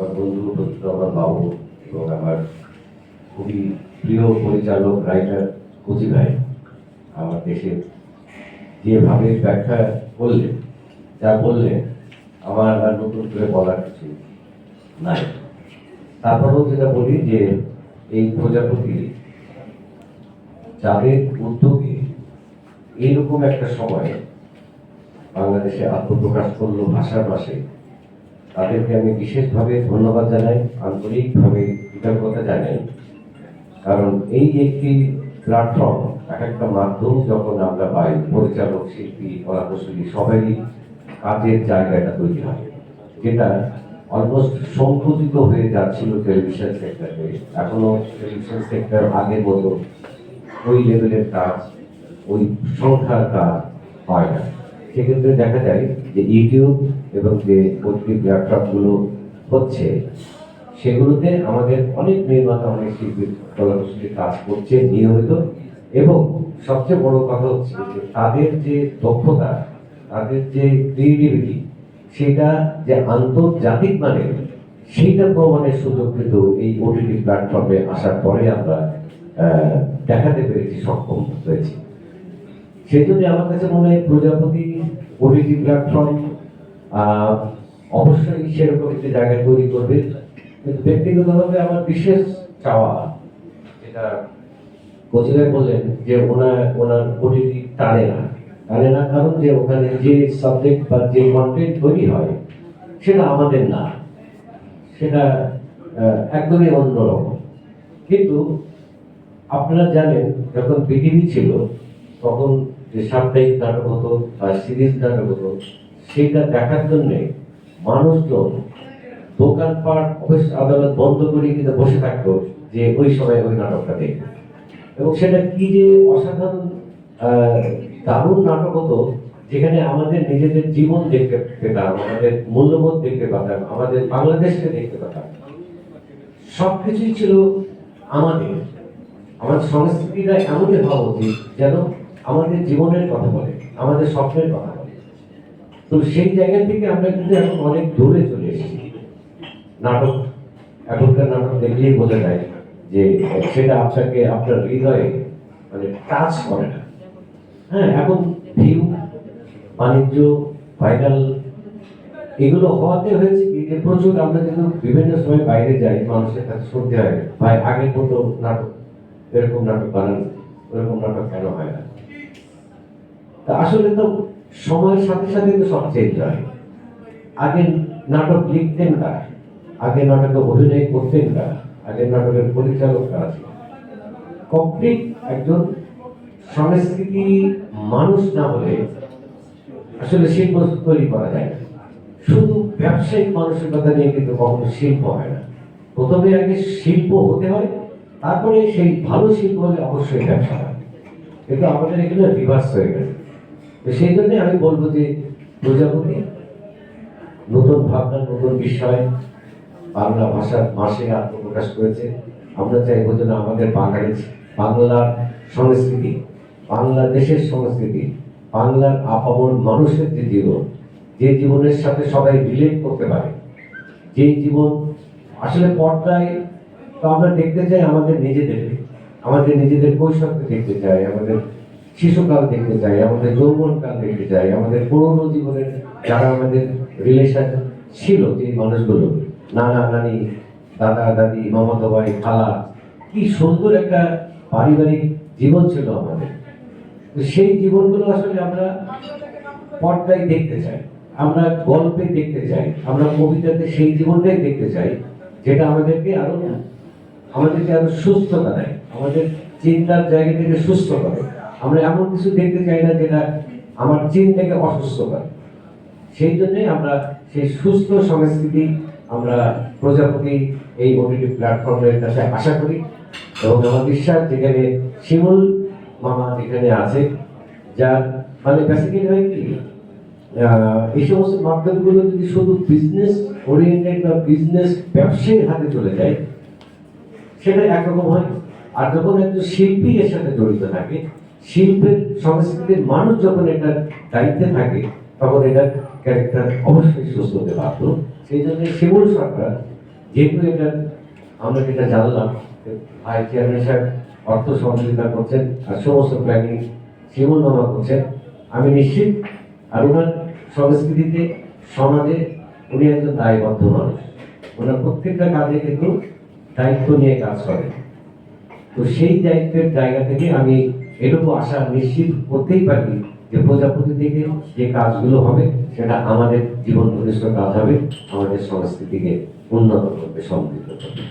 আমার বন্ধু প্রচুর আমার বাবু এবং আমার খুবই প্রিয় পরিচালক রাইটার কুচি ভাই আমার দেশের যেভাবে ব্যাখ্যা করলেন যা বললেন আমার আর নতুন করে বলার কিছু নাই। তারপরেও যেটা বলি যে এই প্রজাপতি যাদের উদ্যোগে এইরকম একটা সময় বাংলাদেশে আত্মপ্রকাশ করল ভাষার পাশে তাদেরকে আমি বিশেষভাবে ধন্যবাদ জানাই, আন্তরিকভাবে কৃতজ্ঞতা জানাই। কারণ এই একটি প্ল্যাটফর্ম এক একটা মাধ্যম যখন আমরা পাই, পরিচালক, শিল্পী কলাকুশলী সবারই কাজের জায়গাটা তৈরি হয়। যেটা অলমোস্ট সংকুচিত হয়ে যাচ্ছিল টেলিভিশন সেক্টরে এখনও টেলিভিশন সেক্টর আগের মতো ওই লেভেলের কাজ, ওই সংখ্যার কাজ হয় না। সেক্ষেত্রে দেখা যায় যে ইউটিউব এবং যে ওটিটি প্ল্যাটফর্মগুলো হচ্ছে, সেগুলোতে আমাদের অনেক নির্মাতা অনেক শিল্পী কলাকুশলী কাজ করছে নিয়মিত এবং সবচেয়ে বড় কথা হচ্ছে যে তাদের যে দক্ষতা, তাদের যে ক্রিয়েটিভিটি সেটা যে আন্তর্জাতিক মানে সেইটা প্রমাণের সুযোগ কিন্তু এই ওটিটি প্ল্যাটফর্মে আসার পরে আমরা দেখাতে পেরেছি, সক্ষম হয়েছি। সেই আমার কাছে মনে হয় প্রজাপতি ওটিটি প্ল্যাটফর্ম অবশ্যই সেরকম একটি জায়গা তৈরি করবে। কিন্তু ব্যক্তিগতভাবে আমার বিশেষ চাওয়া, যেটা কোচিংয়ে বললেন যে ওনার ওনার ওটিটি টানে না। টানে না কারণ যে ওখানে যে সাবজেক্ট বা যে কন্টেন্ট তৈরি হয়, সেটা আমাদের না। সেটা একদমই অন্যরকম কিন্তু আপনারা জানেন, যখন পৃথিবী ছিল, তখন যে সাপ্তাহিক নাটক হতো বা সিরিজ নাটক হতো, সেটা দেখার জন্যে মানুষজন দোকানপাট, অফিস আদালত বন্ধ করে কিন্তু বসে থাকতো যে ওই সময় ওই নাটকটা দেখবে। এবং সেটা কি যে অসাধারণ দারুণ নাটক হতো, যেখানে আমাদের নিজেদের জীবন দেখতে পেতাম, আমাদের মূল্যবোধ দেখতে পেতাম, আমাদের বাংলাদেশকে দেখতে পেতাম। সব কিছুই ছিল আমাদের। আমাদের সংস্কৃতিটা এমনই হওয়া উচিত যেন আমাদের জীবনের কথা বলে, আমাদের স্বপ্নের কথা বলে। তো সেই জায়গা থেকে আমরা কিন্তু এখন অনেক দূরে চলে এসেছি। নাটক, এখনকার নাটক দেখলেই বোঝা যায় যে সেটা আপনাকে, আপনার হৃদয়ে মানে টাচ করে না। হ্যাঁ এখন ভিউ বাণিজ্য ভাইরাল এগুলো হওয়াতে হয়েছে কি যে প্রচুর আমরা কিন্তু বিভিন্ন সময় বাইরে যাই, মানুষের কাছে শুনতে হয়, ভাই, আগের মতো নাটক, এরকম নাটক বানান, এরকম নাটক কেন হয় না? তা আসলে তো সময়ের সাথে সাথে তো সব চেঞ্জ হয়। আগে নাটক লিখতেন কারা? আগে নাটকে অভিনয় করতেন কারা? আগের নাটকের পরিচালক ছিল কমপ্লিট একজন সংস্কৃতি মানুষ না হলে আসলে শিল্প তৈরি করা যায় না। শুধু ব্যবসায়িক মানসিকতা নিয়ে কিন্তু কখনো শিল্প হয় না। প্রথমে আগে শিল্প হতে হয়, তারপরে সেই ভালো শিল্প হলে অবশ্যই ব্যবসা হয়। কিন্তু আমাদের এখানে রিভার্স হয়ে গেছে। সেই জন্য আমি বলব যে, প্রজাপতি, নতুন ভাবনা, নতুন বিষয়, বাংলা ভাষার মাসে আত্মপ্রকাশ করেছে। আমরা চাইব যেন আমাদের বাঙালি বাংলার সংস্কৃতি, বাংলাদেশের সংস্কৃতি, বাংলার আপামর মানুষের যে জীবন, যে জীবনের সাথে সবাই রিলেট করতে পারে। যে জীবন, আসলে পর্দায় তো আমরা দেখতে চাই আমাদের নিজেদের আমাদের নিজেদের কৈশোরকে দেখতে চাই, আমাদের শিশুকাল দেখতে চাই, আমাদের যৌবনকাল দেখতে চাই, আমাদের পুরনো জীবনের যারা আমাদের রিলেশন ছিল যে মানুষগুলো, নানা নানি, দাদা, দাদি, মামাতো ভাই, খালা, কি সুন্দর একটা পারিবারিক জীবন ছিল আমাদের। সেই জীবনগুলো আসলে আমরা পর্দায় দেখতে চাই, আমরা গল্পে দেখতে চাই, আমরা কবিতাতে সেই জীবনটাই দেখতে চাই, যেটা আমাদেরকে আরও আমাদেরকে আরও সুস্থতা দেয়, আমাদের চিন্তার জায়গা থেকে সুস্থ করে আমরা এমন কিছু দেখতে চাই না যেটা আমার চিন্তাকে অসুস্থ করে। সেই জন্যই আমরা সেই সুস্থ সংস্কৃতি আমরা প্রজাপতি এই ওটিটি প্ল্যাটফর্মের কাছে আশা করি এবং আমার বিশ্বাস যেখানে শিমুল মামা যেখানে আছে, যার মানে বেসিক্যালি হয় কি এই সমস্ত মাধ্যমগুলো যদি শুধু বিজনেস ওরিয়েন্টেড বা বিজনেস ব্যবসায়ীর হাতে চলে যায়, সেটা একরকম হয় আর যখন একজন শিল্পী এর সাথে জড়িত থাকে শিল্পের, সংস্কৃতির মানুষ যখন এটার দায়িত্বে থাকে, তখন এটার ক্যারেক্টার অবশ্যই সুস্থ হতে পারত সেই জন্য শিমুল সরকার, যেহেতু এটা, আমরা যেটা জানলাম ভাই চেয়ারম্যান সাহেব অর্থ সহযোগিতা করছেন আর সমস্ত প্ল্যানিং জীবন নামা করছেন, আমি নিশ্চিত, আর ওনার সংস্কৃতিতে, সমাজে উনি একজন দায়বদ্ধ মানুষ। ওনার প্রত্যেকটা কাজে কিন্তু দায়িত্ব নিয়ে কাজ করেন। তো সেই দায়িত্বের জায়গা থেকে আমি এটুকু আশা নিশ্চিত করতেই পারি যে প্রজাপতি থেকে যে কাজগুলো হবে, সেটা আমাদের জীবন ঘনিষ্ঠ কাজ হবে, আমাদের সংস্কৃতিকে উন্নত করবে, সমৃদ্ধ করবে।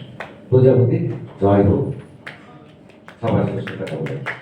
প্রজাপতি, জয় হোক। সবার সুস্থতা কামনা